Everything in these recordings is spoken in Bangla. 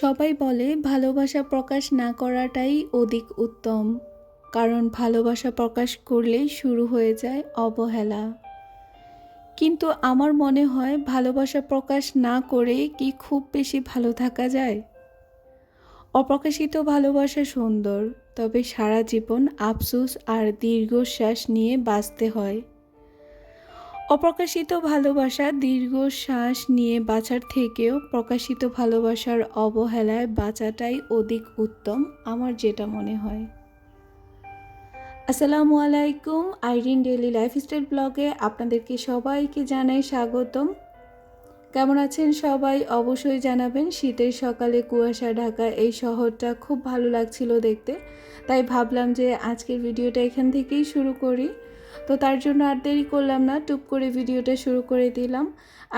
সবাই বলে ভালোবাসা প্রকাশ না করাটাই অধিক উত্তম, কারণ ভালোবাসা প্রকাশ করলেই শুরু হয়ে যায় অবহেলা। কিন্তু আমার মনে হয় ভালোবাসা প্রকাশ না করে কি খুব বেশি ভালো থাকা যায়? অপ্রকাশিত ভালোবাসা সুন্দর, তবে সারা জীবন আফসোস আর দীর্ঘশ্বাস নিয়ে বাঁচতে হয়। অপ্রকাশিত ভালোবাসা দীর্ঘশ্বাস নিয়ে বাঁচার থেকেও প্রকাশিত ভালোবাসার অবহেলায় বাঁচাটাই অধিক উত্তম, আমার যেটা মনে হয়। আসসালামু আলাইকুম, আইরিন ডেলি লাইফস্টাইল ব্লগে আপনাদেরকে সবাইকে জানাই স্বাগতম। কেমন আছেন সবাই? অবশ্যই জানাবেন, শীতের সকালে কুয়াশা, ঢাকা এই শহরটা খুব ভালো লাগছিল দেখতে। তাই ভাবলাম যে আজকের ভিডিওটা এখান থেকেই শুরু করি। তো তার জন্য আর দেরি করলাম না, টুপ করে ভিডিওটা শুরু করে দিলাম।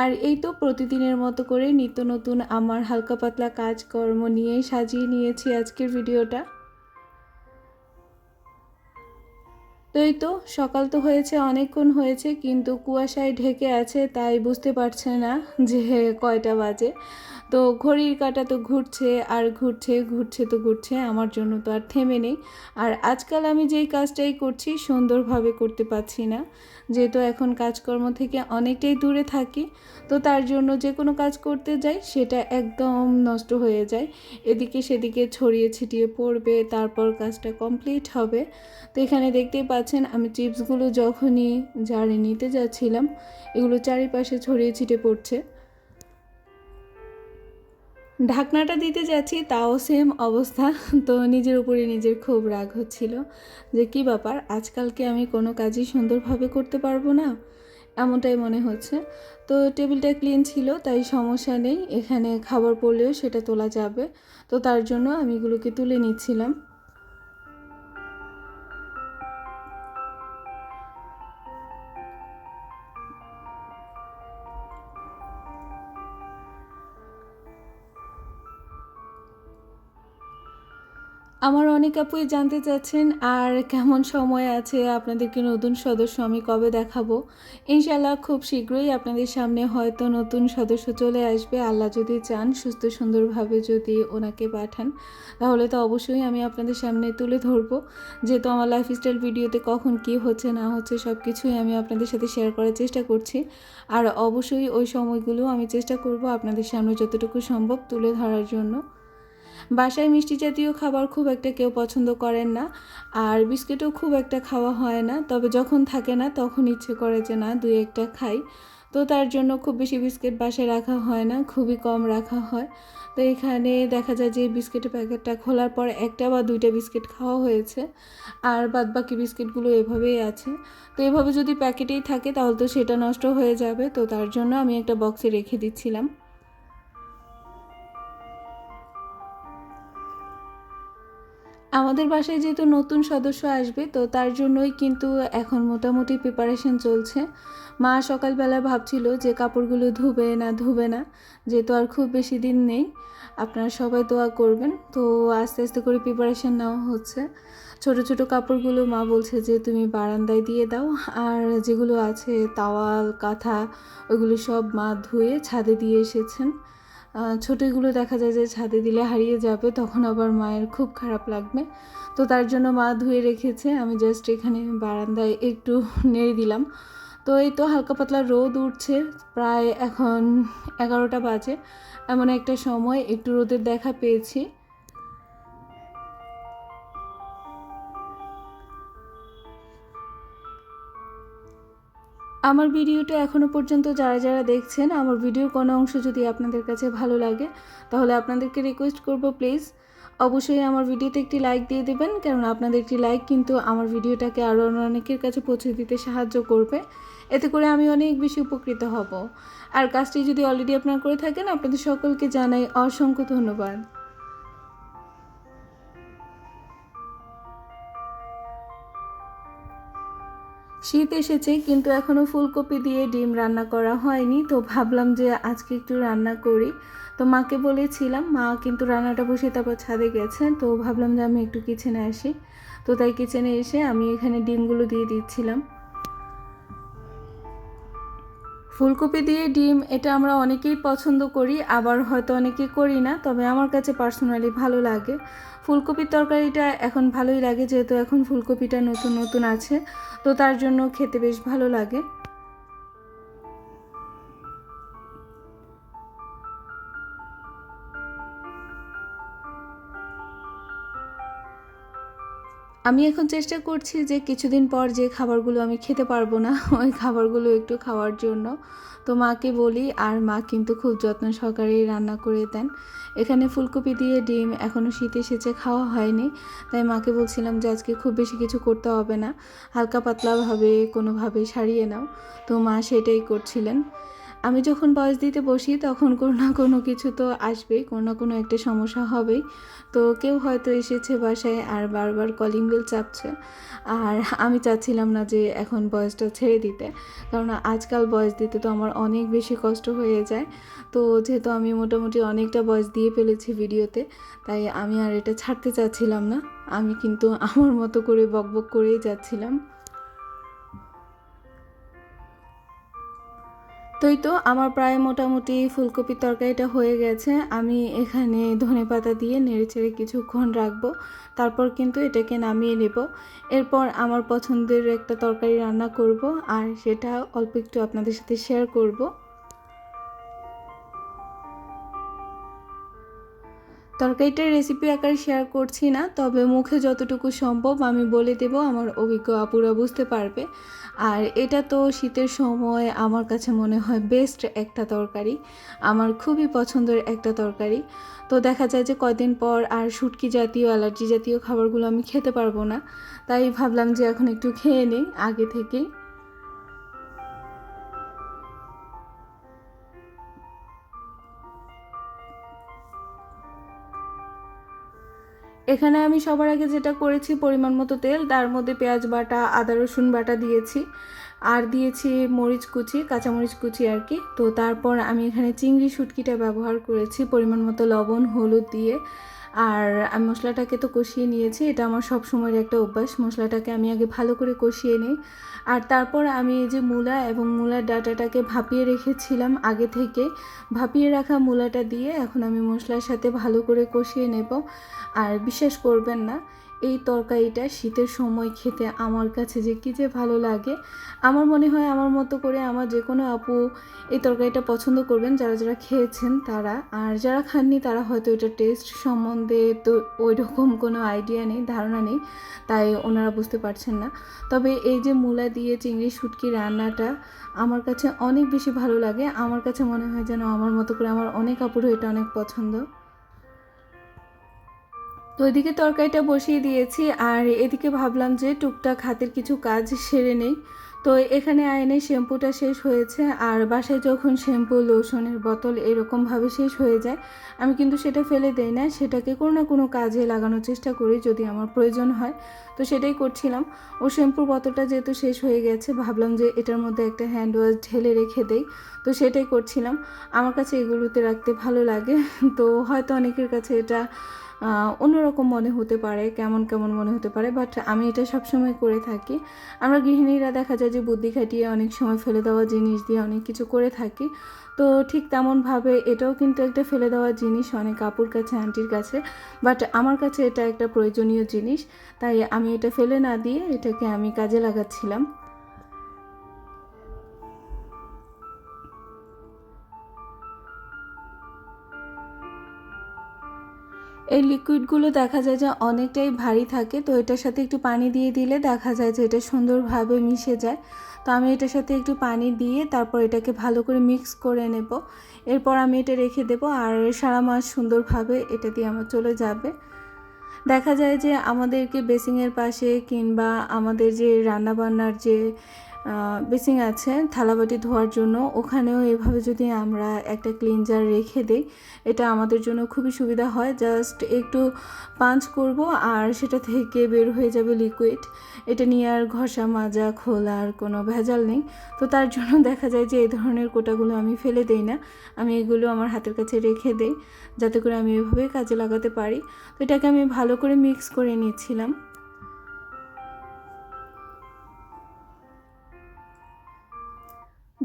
আর এই তো প্রতিদিনের মতো করে নিত্য নতুন আমার হালকা পাতলা কাজকর্ম নিয়ে সাজিয়ে নিয়েছি আজকের ভিডিওটা। তো এই তো সকাল তো হয়েছে, অনেকক্ষণ হয়েছে, কিন্তু কুয়াশায় ঢেকে আছে, তাই বুঝতে পারছে না যে কয়টা বাজে। তো ঘড়ির কাঁটা তো ঘুরছে, আর ঘুরছে ঘুরছে তো ঘুরছে, আমার জন্য তো আর থেমে নেই। আর আজকাল আমি যেই কাজটাই করছি সুন্দরভাবে করতে পারছি না। যেহেতু এখন কাজকর্ম থেকে অনেকটাই দূরে থাকি, তো তার জন্য যে কোনো কাজ করতে যাই, সেটা একদম নষ্ট হয়ে যায়। এদিকে সেদিকে ছড়িয়ে ছিটিয়ে পড়বে, তারপর কাজটা কমপ্লিট হবে। তো এখানে দেখতেই পাচ্ছেন, আমি চিপসগুলো যখনই জারে নিতে যাচ্ছিলাম, এগুলো চারিপাশে ছড়িয়ে ছিটে পড়ছে। ঢাকনাটা দিতে যাচ্ছি, তাও সেম অবস্থা। তো নিজের উপরে নিজের খুব রাগ হচ্ছিল যে, কি ব্যাপার? আজকালকে আমি কোনো কাজই সুন্দরভাবে করতে পারব না? এমনটাই মনে হচ্ছে। তো টেবিলটা ক্লিন ছিল, তাই সমস্যা নেই। এখানে খাবার পড়লেও সেটা তোলা যাবে। তো তার জন্য আমি এগুলোকে তুলে নিচ্ছিলাম। আমার অনেক আপুই জানতে চাচ্ছেন, আর কেমন সময় আছে আপনাদেরকে নতুন সদস্য আমি কবে দেখাবো? ইনশাল্লাহ খুব শীঘ্রই আপনাদের সামনে হয়তো নতুন সদস্য চলে আসবে। আল্লাহ যদি চান, সুস্থ সুন্দরভাবে যদি ওনাকে পাঠান, তাহলে তো অবশ্যই আমি আপনাদের সামনে তুলে ধরবো। যেহেতু আমার লাইফস্টাইল ভিডিওতে কখন কি হচ্ছে, না হচ্ছে সব কিছুই আমি আপনাদের সাথে শেয়ার করার চেষ্টা করছি। আর অবশ্যই ওই সময়গুলো আমি চেষ্টা করব আপনাদের সামনে যতটুকু সম্ভব তুলে ধরার জন্য। বাসায় মিষ্টি জাতীয় খাবার খুব একটা কেউ পছন্দ করেন না, আর বিস্কিটও খুব একটা খাওয়া হয় না, তবে যখন থাকে না তখন ইচ্ছে করে যে না, দুই একটা খাই। তো তার জন্য খুব বেশি বিস্কিট বাসায় রাখা হয় না, খুবই কম রাখা হয়। তো এখানে দেখা যায় যে বিস্কিটের প্যাকেটটা খোলার পর একটা বা দুইটা বিস্কিট খাওয়া হয়েছে, আর বাদ বাকি বিস্কিটগুলো এভাবেই আছে। তো এভাবে যদি প্যাকেটেই থাকে তাহলে তো সেটা নষ্ট হয়ে যাবে, তো তার জন্য আমি একটা বক্সে রেখে দিচ্ছিলাম। আমাদের বাসায় যেহেতু নতুন সদস্য আসবে, তো তার জন্যই কিন্তু এখন মোটামুটি প্রিপারেশন চলছে। মা সকালবেলা ভাবছিল যে কাপড়গুলো ধুবে না ধুবে না, যেহেতু আর খুব বেশি দিন নেই। আপনারা সবাই দোয়া করবেন, তো আস্তে আস্তে করে প্রিপারেশন নেওয়া হচ্ছে। ছোট ছোট কাপড়গুলো মা বলছে যে তুমি বারান্দায় দিয়ে দাও, আর যেগুলো আছে, তাওয়াল, কাঁথা ওইগুলো সব মা ধুয়ে ছাদে দিয়ে এসেছেন। ছোটোগুলো দেখা যায় যে ছাদে দিলে হারিয়ে যাবে, তখন আবার মায়ের খুব খারাপ লাগবে। তো তার জন্য মা ধুয়ে রেখেছে, আমি জাস্ট এখানে বারান্দায় একটু নেড়ে দিলাম। তো এই তো হালকা পাতলা রোদ উঠছে, প্রায় এখন এগারোটা বাজে। এমন একটা সময় একটু রোদের দেখা পেয়েছি। আমার ভিডিওটা এখনও পর্যন্ত যারা যারা দেখছেন, আমার ভিডিওর কোনো অংশ যদি আপনাদের কাছে ভালো লাগে, তাহলে আপনাদেরকে রিকোয়েস্ট করব প্লিজ অবশ্যই আমার ভিডিওতে একটি লাইক দিয়ে দেবেন, কারণ আপনাদের একটি লাইক কিন্তু আমার ভিডিওটাকে আরও অনেকের কাছে পৌঁছে দিতে সাহায্য করবে। এতে করে আমি অনেক বেশি উপকৃত হব। আর কাজটি যদি অলরেডি আপনারা করে থাকেন, আপনাদের সকলকে জানাই অসংখ্য ধন্যবাদ। শীত এসেছে, কিন্তু এখনও ফুলকপি দিয়ে ডিম রান্না করা হয়নি। তো ভাবলাম যে আজকে একটু রান্না করি। তো মাকে বলেছিলাম, মা কিন্তু রান্নাটা বসে তারপর ছাদে গেছে তো ভাবলাম যে আমি একটু কিচেনে আসি। তো তাই কিচেনে এসে আমি এখানে ডিমগুলো দিয়ে দিচ্ছিলাম। ফুলকপি দিয়ে ডিম, এটা আমরা অনেকেই পছন্দ করি, আবার হয়তো অনেকে করি না, তবে আমার কাছে পার্সোনালি ভালো লাগে। ফুলকপির তরকারিটা এখন ভালোই লাগে, যেহেতু এখন ফুলকপিটা নতুন নতুন আছে, তো তার জন্য খেতে বেশ ভালো লাগে। আমি এখন চেষ্টা করছি যে কিছুদিন পর যে খাবারগুলো আমি খেতে পারব না, ওই খাবারগুলো একটু খাওয়ার জন্য। তো মাকে বলি, আর মা কিন্তু খুব যত্ন সহকারেই রান্না করে দেন। এখানে ফুলকপি দিয়ে ডিম এখনও শীত এসেছে, খাওয়া হয়নি। তাই মাকে বলছিলাম যে আজকে খুব বেশি কিছু করতে হবে না। হালকা পাতলাভাবে কোনোভাবে সারিয়ে নাও। তো মা সেটাই করছিলেন। আমি যখন বয়স দিতে বসি, তখন কোনো না কোনো কিছু তো আসবেই কোনো না কোনো একটা সমস্যা হবেই। তো কেউ হয়তো এসেছে বাসায় আর বারবার কলিং বেল চাপছে। আর আমি চাচ্ছিলাম না যে এখন বয়সটা ছেড়ে দিতে। কারণ আজকাল বয়স দিতে তো আমার অনেক বেশি কষ্ট হয়ে যায়। তো যেহেতু আমি মোটামুটি অনেকটা বয়স দিয়ে ফেলেছি ভিডিওতে, তাই আমি আর এটা ছাড়তে চাচ্ছিলাম না। আমি কিন্তু আমার মতো করে বকবক করেই যাচ্ছিলাম। তোই তো আমার প্রায় মোটামুটি ফুলকপির তরকারিটা হয়ে গেছে। আমি এখানে ধনে পাতা দিয়ে নেড়েচেড়ে কিছুক্ষণ রাখব। তারপর কিন্তু এটাকে নামিয়ে নেব। এরপর আমার পছন্দের একটা তরকারি রান্না করব। আর সেটা অল্প একটু আপনাদের সাথে শেয়ার করব। তরকারিটার রেসিপি আকারে শেয়ার করছি না, তবে মুখে যতটুকু সম্ভব আমি বলে দেব, আমার অভিজ্ঞ আপুরা বুঝতে পারবে। আর এটা তো শীতের সময় আমার কাছে মনে হয় বেস্ট একটা তরকারি, আমার খুবই পছন্দের একটা তরকারি। তো দেখা যায় যে কয়দিন পর আর শুটকি জাতীয়, অ্যালার্জি জাতীয় খাবারগুলো আমি খেতে পারব না, তাই ভাবলাম যে এখন একটু খেয়ে নিই, আগে থেকেই এখানে আমি সবার আগে যেটা করেছি, পরিমাণ মতো তেল, তার মধ্যে পেঁয়াজ বাটা, আদা, রসুন বাটা দিয়েছি। আর দিয়েছি মরিচ কুচি, কাঁচামরিচ কুচি আর কি। তো তারপর আমি এখানে চিংড়ি শুটকিটা ব্যবহার করেছি, পরিমাণ মতো লবণ, হলুদ দিয়ে। আর আমি মশলাটাকে তো কষিয়ে নিয়েছি, এটা আমার সব সময়ের একটা অভ্যাস। মশলাটাকে আমি আগে ভালো করে কষিয়ে নিই। আর তারপর আমি এই যে মূলা এবং মূলার ডাটাটাকে ভাপিয়ে রেখেছিলাম আগে থেকে। ভাপিয়ে রাখা মূলাটা দিয়ে এখন আমি মশলার সাথে ভালো করে কষিয়ে নেব। আর বিশ্বাস করবেন না এই তরকারিটা শীতের সময় খেতে আমার কাছে যে কী যে ভালো লাগে, আমার মনে হয় আমার মতো করে আমার যে কোনো আপু এই তরকারিটা পছন্দ করবেন, যারা যারা খেয়েছেন তারা। আর যারা খাননি তারা হয়তো এটা টেস্ট সম্বন্ধে তো ওই রকম কোনো আইডিয়া নেই, ধারণা নেই, তাই ওনারা বুঝতে পারছেন না। তবে এই যে মূলা দিয়ে চিংড়ি শুটকি রান্নাটা আমার কাছে অনেক বেশি ভালো লাগে। আমার কাছে মনে হয় যেন আমার মতো করে আমার অনেক আপুরও এটা অনেক পছন্দ। তো ওইদিকে তরকারিটা বসিয়ে দিয়েছি আর এদিকে ভাবলাম যে টুকটাক হাতের কিছু কাজ সেরে নেই। তো এখানে আয়নে শ্যাম্পুটা শেষ হয়েছে আর বাসায় যখন শ্যাম্পু, লোশনের বোতল এরকমভাবে শেষ হয়ে যায়, আমি কিন্তু সেটা ফেলে দেই না। সেটাকে কোনো না কোনো কাজে লাগানোর চেষ্টা করি যদি আমার প্রয়োজন হয়। তো সেটাই করছিলাম। ও শ্যাম্পুর বোতলটা যেহেতু শেষ হয়ে গেছে, ভাবলাম যে এটার মধ্যে একটা হ্যান্ড ওয়াশ ঢেলে রেখে দেই। তো সেটাই করছিলাম। আমার কাছে এগুলোতে রাখতে ভালো লাগে। তো হয়তো অনেকের কাছে এটা অন্যরকম মনে হতে পারে, কেমন কেমন মনে হতে পারে বাট আমি এটা সবসময় করে থাকি। আমরা গৃহিণীরা দেখা যায় যে বুদ্ধি খাটিয়ে অনেক সময় ফেলে দেওয়া জিনিস দিয়ে অনেক কিছু করে থাকি। তো ঠিক তেমনভাবে এটাও কিন্তু একটা ফেলে দেওয়া জিনিস অনেক কাপুর কাছে, আন্টির কাছে বাট আমার কাছে এটা একটা প্রয়োজনীয় জিনিস। তাই আমি এটা ফেলে না দিয়ে এটাকে আমি কাজে লাগাচ্ছিলাম। এই লিকুইডগুলো দেখা যায় যে অনেকটাই ভারী থাকে, তো এটার সাথে একটু পানি দিয়ে দিলে দেখা যায় যে এটা সুন্দরভাবে মিশে যায়। তো আমি এটার সাথে একটু পানি দিয়ে তারপর এটাকে ভালো করে মিক্স করে নেব। এরপর আমি এটা রেখে দেব আর সারা মাস সুন্দরভাবে এটা দিয়ে আমার চলে যাবে। দেখা যায় যে আমাদেরকে বেসিংয়ের পাশে কিংবা আমাদের যে রান্নাবান্নার যে বেসিং আছে থালাবাটি ধোয়ার জন্য। ওখানেও এভাবে যদি আমরা একটা ক্লিনজার রেখে দিই, এটা আমাদের জন্য খুবই সুবিধা হয়। জাস্ট একটু পাঞ্চ করব আর সেটা থেকে বের হয়ে যাবে লিকুইড। এটা নিয়ে আর ঘষা, মাজা খোলার কোনো ভেজাল নেই। তো তার জন্য দেখা যায় যে এই ধরনের কোটাগুলো আমি ফেলে দেই না। আমি এগুলো আমার হাতের কাছে রেখে দেই, যাতে করে আমি এভাবে কাজে লাগাতে পারি। তো এটাকে আমি ভালো করে মিক্স করে নিচ্ছিলাম।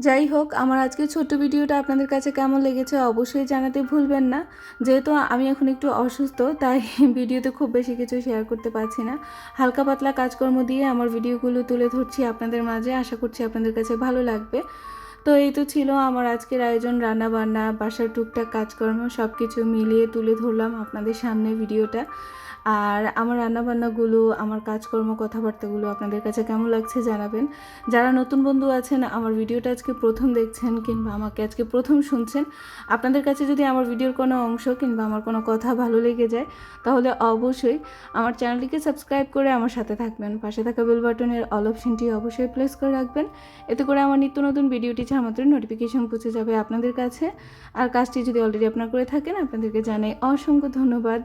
যাই হোক আমার আজকে ছোট্ট ভিডিওটা আপনাদের কাছে কেমন লেগেছে অবশ্যই জানাতে ভুলবেন না। যেহেতু আমি এখন একটু অসুস্থ, তাই ভিডিওতে খুব বেশি কিছু শেয়ার করতে পারছি না। হালকা পাতলা কাজকর্ম দিয়ে আমার ভিডিওগুলো তুলে ধরছি আপনাদের মাঝে, আশা করছি আপনাদের কাছে ভালো লাগবে। তো এই তো ছিল আমার আজকের আয়োজন রান্না বান্না বাসার টুকটাক কাজকর্ম সব কিছু মিলিয়ে তুলে ধরলাম আপনাদের সামনে ভিডিওটা। আর আমার রান্নাবান্নাগুলো, আমার কাজকর্ম, কথাবার্তাগুলো আপনাদের কাছে কেমন লাগছে জানাবেন। যারা নতুন বন্ধু আছেন, আমার ভিডিওটা আজকে প্রথম দেখছেন কিংবা আমাকে আজকে প্রথম শুনছেন, আপনাদের কাছে যদি আমার ভিডিওর কোনো অংশ কিংবা আমার কোনো কথা ভালো লেগে যায়, তাহলে অবশ্যই আমার চ্যানেলটিকে সাবস্ক্রাইব করে আমার সাথে থাকবেন। পাশে থাকা বেল বাটনের অল অপশনটি অবশ্যই প্লেস করে রাখবেন। এতে করে আমার নিত্য নতুন ভিডিওটি ছাড়া মাত্র নোটিফিকেশন পৌঁছে যাবে আপনাদের কাছে। আর কাজটি যদি অলরেডি আপনার করে থাকেন, আপনাদেরকে জানাই অসংখ্য ধন্যবাদ।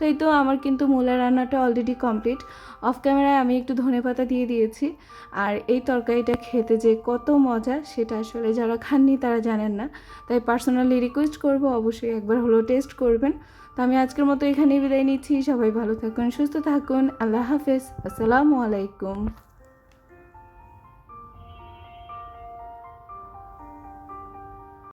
তো এই তো আমার কিন্তু মূলা রান্নাটা অলরেডি কমপ্লিট অফ ক্যামেরায় আমি একটু ধনে পাতা দিয়ে দিয়েছি। আর এই তরকারিটা খেতে যে কত মজা, সেটা আসলে যারা খাননি তারা জানেন না। তাই পার্সোনালি রিকোয়েস্ট করব, অবশ্যই একবার হলো টেস্ট করবেন। তো আমি আজকের মতো এখানেই বিদায় নিচ্ছি। সবাই ভালো থাকুন, সুস্থ থাকুন। আল্লাহ হাফেজ। আসসালামু আলাইকুম।